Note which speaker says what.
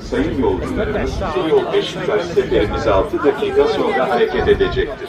Speaker 1: sayın yolcularımız yol Beşiktaş seferimiz 6 dakika sonra hareket edecektir.